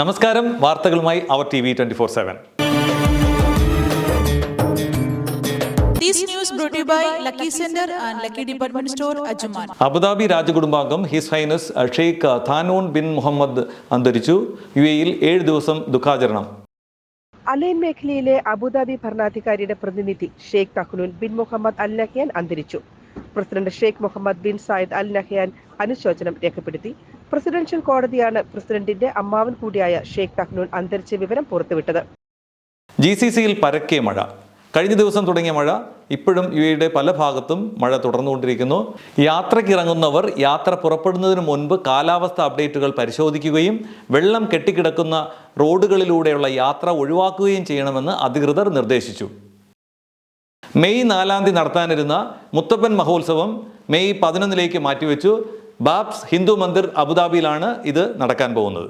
നമസ്കാരം. വാർത്തകളുമായി അവർ T V twenty four seven. Abu Dhabi രാജകുടുംബാംഗം his highness Sheikh Tahnoun bin Mohammed അന്തരിച്ചു. യു എയിൽ ഏഴ് ദിവസം ദുഃഖാചരണം. അലൈൻ മേഖലയിലെ അബുദാബി ഭരണാധികാരിയുടെ പ്രതിനിധി Sheikh Tahnoun bin Mohammed Al Nahyan അന്തരിച്ചു. President Sheikh Mohammed bin Zayed Al Nahyan അനുശോചനം രേഖപ്പെടുത്തി. പ്രസിഡൻഷ്യൽ കോടതിയാണ് പ്രസിഡന്റിന്റെ അമ്മാവൻ കൂടിയായ ഷെയ്ഖ് തഹ്നൂൻ അന്തരിച്ച വിവരം പുറത്തുവിട്ടത്. ജി സി സിയിൽ പരക്കെ മഴ. കഴിഞ്ഞ ദിവസം തുടങ്ങിയ മഴ ഇപ്പോഴും യു എയുടെ പല ഭാഗത്തും മഴ തുടർന്നുകൊണ്ടിരിക്കുന്നു. യാത്രയ്ക്കിറങ്ങുന്നവർ യാത്ര പുറപ്പെടുന്നതിന് മുൻപ് കാലാവസ്ഥ അപ്ഡേറ്റുകൾ പരിശോധിക്കുകയും വെള്ളം കെട്ടിക്കിടക്കുന്ന റോഡുകളിലൂടെയുള്ള യാത്ര ഒഴിവാക്കുകയും ചെയ്യണമെന്ന് അധികൃതർ നിർദ്ദേശിച്ചു. മെയ് നാലാം തീയതി നടത്താനിരുന്ന മുത്തപ്പൻ മഹോത്സവം മെയ് പതിനൊന്നിലേക്ക് മാറ്റിവെച്ചു. ബാബ്സ് ഹിന്ദു മന്ദിർ അബുദാബിയിലാണ് ഇത് നടക്കാൻ പോകുന്നത്.